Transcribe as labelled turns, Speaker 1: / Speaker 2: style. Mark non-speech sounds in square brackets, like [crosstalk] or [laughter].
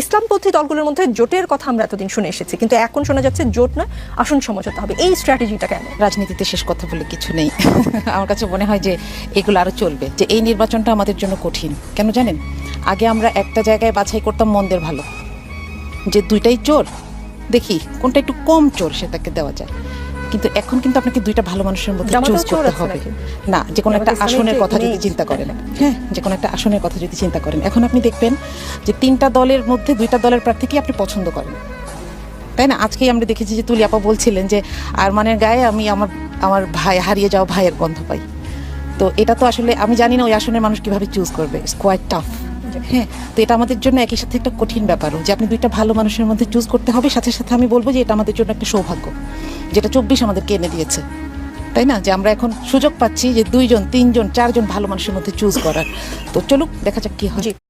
Speaker 1: ইসলামপন্থী দলগুলোর মধ্যে জোটের কথা আমরা এতদিন শুনে এসেছি, কিন্তু এখন শোনা যাচ্ছে জোট নয় আসন সমঝোতা হবে। এই স্ট্র্যাটেজিটা কেন?
Speaker 2: রাজনীতিতে শেষ কথা বলে কিছু নেই। [laughs] আমার কাছে মনে হয় যে এগুলো আরও চলবে, যে এই নির্বাচনটা আমাদের জন্য কঠিন। কেন জানেন? আগে আমরা একটা জায়গায় বাছাই করতাম মন্দের ভালো। যে দুইটাই চোর, দেখি কোনটা একটু কম চোর সেটাকে দেওয়া যায়। কিন্তু এখন কিন্তু আপনাকে দুইটা ভালো মানুষের মধ্যে চুজ করতে হবে। না যে কোনো একটা আসনের কথা যদি চিন্তা করেন। হ্যাঁ যে কোনো একটা আসনের কথা যদি চিন্তা করেন। এখন আপনি দেখবেন যে তিনটা দলের মধ্যে দুইটা দলের প্রার্থীকে আপনি পছন্দ করেন। তাই না? আজকেই আমরা দেখেছি যে তুলি আপা বলছিলেন যে আরমানের গায়ে আমি আমার আমার ভাই হারিয়ে যাওয়া ভাইয়ের গন্ধ পাই। তো এটা তো আসলে আমি জানি না ওই আসনের মানুষ কীভাবে চুজ করবে। ইটস কোয়াইট টাফ হ্যাঁ তো এটা আমাদের জন্য একই সাথে একটা কঠিন ব্যাপারও যে আপনি দুইটা ভালো মানুষের মধ্যে চুজ করতে হবে। সাথে সাথে আমি বলব যে এটা আমাদের জন্য একটা সৌভাগ্য। যেটা চব্বিশ আমাদেরকে এনে দিয়েছে। তাই না? যে আমরা এখন সুযোগ পাচ্ছি যে দুইজন, তিনজন, চারজন ভালো মানুষের মধ্যে চুজ করার। তো চলুক, দেখা যাক কী হয়।